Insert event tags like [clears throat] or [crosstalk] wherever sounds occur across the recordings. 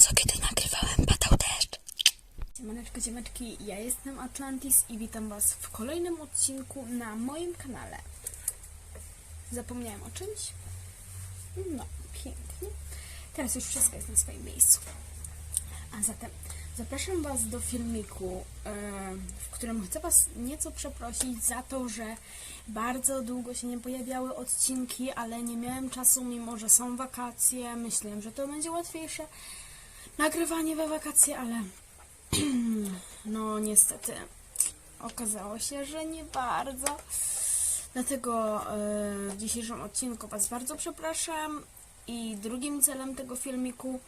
co kiedy nagrywałem, padał deszcz. Siemaneczko, ziemeczki, ja jestem Atlantis i witam Was w kolejnym odcinku na moim kanale. Zapomniałem o czymś? No, pięknie. Teraz już wszystko jest na swoim miejscu. A zatem zapraszam Was do filmiku, e, w którym chcę Was nieco przeprosić za to, że bardzo długo się nie pojawiały odcinki, ale nie miałem czasu, mimo że są wakacje. Myślałem, że to będzie łatwiejsze nagrywanie we wakacje, ale [clears throat] no niestety okazało się, że nie bardzo. Dlatego e, w dzisiejszym odcinku Was bardzo przepraszam i drugim celem tego filmiku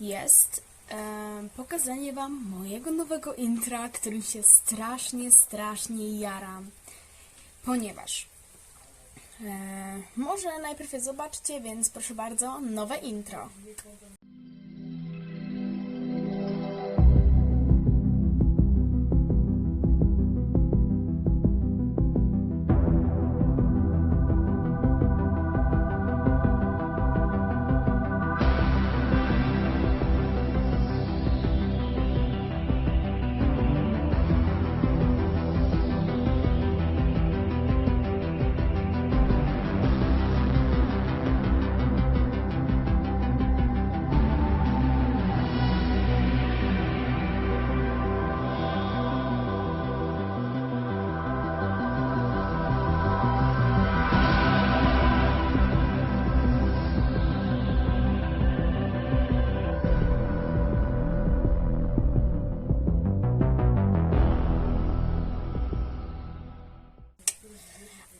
jest e, pokazanie Wam mojego nowego intra, którym się strasznie, strasznie jaram. Ponieważ e, może najpierw je zobaczcie, więc proszę bardzo, nowe intro.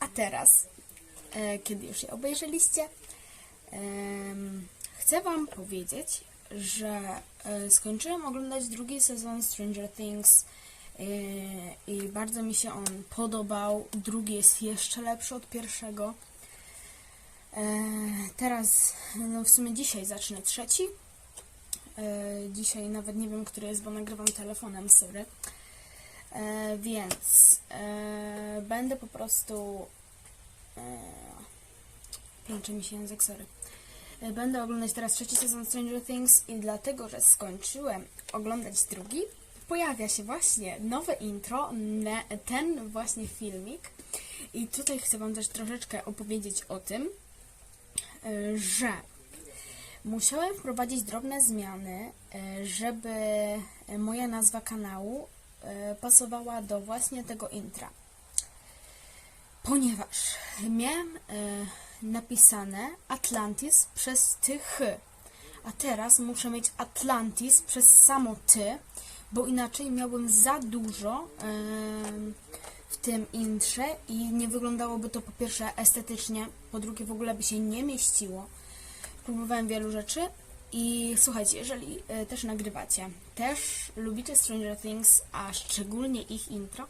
A teraz, e, kiedy już je obejrzeliście, chcę Wam powiedzieć, że e, skończyłem oglądać drugi sezon Stranger Things e, i bardzo mi się on podobał. Drugi jest jeszcze lepszy od pierwszego. Teraz, no w sumie dzisiaj zacznę trzeci. Dzisiaj nawet nie wiem, który jest, bo nagrywam telefonem, sorry. E, więc e, będę po prostu. E, plącze mi się język, sorry. E, będę oglądać teraz trzeci sezon Stranger Things i dlatego, że skończyłem oglądać drugi, pojawia się właśnie nowe intro, ne, ten właśnie filmik. I tutaj chcę Wam też troszeczkę opowiedzieć o tym, e, że musiałem wprowadzić drobne zmiany, e, żeby moja nazwa kanału e, pasowała do właśnie tego intra. Ponieważ miałem e, napisane Atlantis przez ty chy, a teraz muszę mieć Atlantis przez samo ty, bo inaczej miałbym za dużo e, w tym intrze i nie wyglądałoby to po pierwsze estetycznie, po drugie w ogóle by się nie mieściło. Próbowałem wielu rzeczy i słuchajcie, jeżeli e, też nagrywacie, też lubicie Stranger Things, a szczególnie ich intro,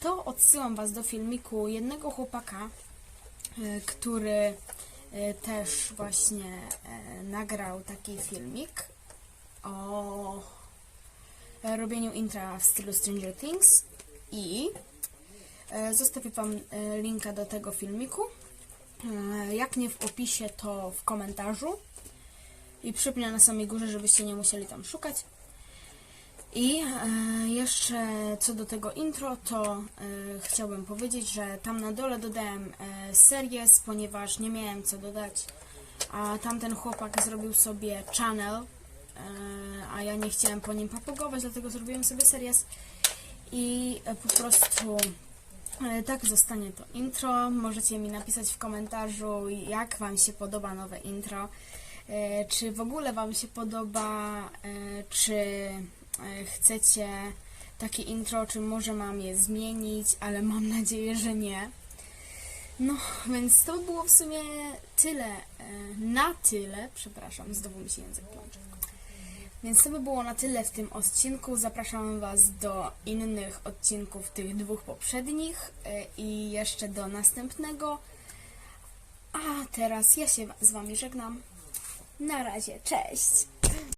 to odsyłam Was do filmiku jednego chłopaka, e, który e, też właśnie nagrał taki filmik o robieniu intra w stylu Stranger Things i zostawię Wam linka do tego filmiku. Jak nie w opisie, to w komentarzu. I przypnę na samej górze, żebyście nie musieli tam szukać. I e, jeszcze co do tego intro, to e, chciałbym powiedzieć, że tam na dole dodałem e, series, ponieważ nie miałem co dodać, a tamten chłopak zrobił sobie channel, a ja nie chciałem po nim papugować, dlatego zrobiłem sobie series i po prostu tak zostanie to intro. Możecie mi napisać w komentarzu, jak Wam się podoba nowe intro. E, Czy w ogóle Wam się podoba, e, czy e, chcecie takie intro, czy może mam je zmienić, ale mam nadzieję, że nie. No, więc to było w sumie tyle, na tyle, przepraszam, znowu mi się język plącze. Więc to by było na tyle w tym odcinku. Zapraszam Was do innych odcinków tych dwóch poprzednich i jeszcze do następnego. A teraz ja się z Wami żegnam. Na razie, cześć!